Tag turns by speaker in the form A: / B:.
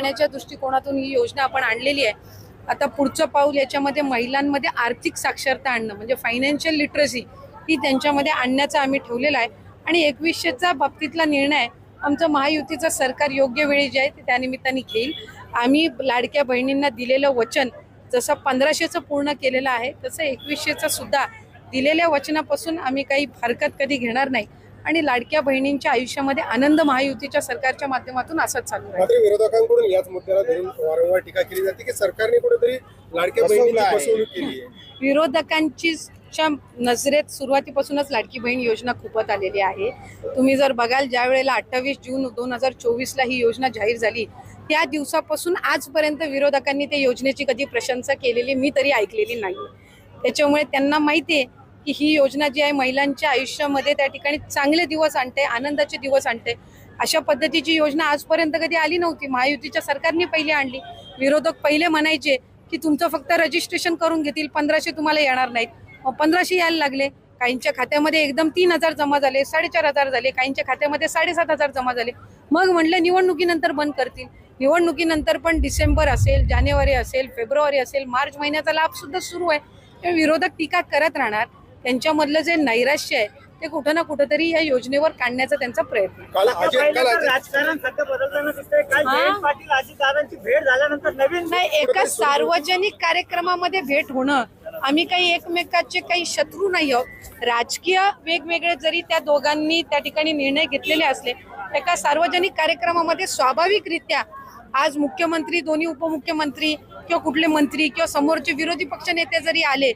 A: करण्याच्या दृष्टिकोनातून ही योजना आपण आणलेली आहे. आता पुढचं पाऊल याच्यामध्ये महिलांमध्ये आर्थिक साक्षरता आणणं म्हणजे फायनान्शियल लिटरसी ही त्यांच्यामध्ये आणण्याचा आम्ही ठेवलेला आहे. आणि एकवीसशेचा बाबतीतला निर्णय आमचं महायुतीचं सरकार योग्य वेळी जे आहे ते त्यानिमित्ताने घेईल. आम्ही लाडक्या बहिणींना दिलेलं वचन जसं पंधराशेचं पूर्ण केलेलं आहे तसं एकवीसशेचं सुद्धा दिलेल्या वचनापासून आम्ही काही हरकत कधी घेणार नाही. आणि लाडक्या बहिणींच्या आयुष्यामध्ये आनंद महायुतीच्या सरकारच्या माध्यमातून असंच चालू राहील.
B: मात्र विरोधकांकडून याच मुद्द्याला धरून वारंवार टीका केली जाते की सरकारने कुठेतरी लाडक्या बहिणीची फसवणूक केली आहे.
A: विरोधकांची च्या नजरेत सुरुवातीपासूनच लाडकी बहीण योजना खूपच आलेली आहे. तुम्ही जर बघाल ज्या वेळेला अठ्ठावीस जून दोन हजार चोवीसला ही योजना जाहीर झाली त्या दिवसापासून आजपर्यंत विरोधकांनी त्या योजनेची कधी प्रशंसा केलेली मी तरी ऐकलेली नाही. त्याच्यामुळे त्यांना माहिती आहे की ही योजना जी आहे महिलांच्या आयुष्यामध्ये त्या ठिकाणी चांगले दिवस आणते आनंदाचे दिवस आणते. अशा पद्धतीची योजना आजपर्यंत कधी आली नव्हती. महायुतीच्या सरकारने पहिली आणली. विरोधक पहिले म्हणायचे की तुमचं फक्त रजिस्ट्रेशन करून घेतील पंधराशे तुम्हाला येणार नाहीत. मग पंधराशे यायला लागले. काहींच्या खात्यामध्ये एकदम तीन हजार जमा झाले साडेचार हजार झाले. काहींच्या खात्यामध्ये साडेसात हजार जमा झाले. मग म्हणलं निवडणुकीनंतर बंद करतील. निवडणुकीनंतर पण डिसेंबर असेल जानेवारी असेल फेब्रुवारी असेल मार्च महिन्याचा लाभ सुद्धा सुरू आहे. विरोधक टीका करत राहणार. त्यांच्यामधलं जे नैराश्य आहे ते कुठं ना कुठंतरी या योजनेवर काढण्याचा त्यांचा प्रयत्न
B: काल काल
C: राजकारण सध्या बदलताना दिसतंय. काल? जयंत पाटील अजितदादांची भेट झाल्यानंतर नवीन
A: नाही एका सार्वजनिक कार्यक्रमामध्ये भेट होणं आम्ही काही एकमेकाचे काही शत्रू नाही आहोत. राजकीय वेगवेगळे जरी त्या दोघांनी त्या ठिकाणी निर्णय घेतलेले असले एका सार्वजनिक कार्यक्रमामध्ये स्वाभाविकरित्या आज मुख्यमंत्री दोन्ही उपमुख्यमंत्री किंवा कुठले मंत्री किंवा समोरचे विरोधी पक्ष नेते जरी आले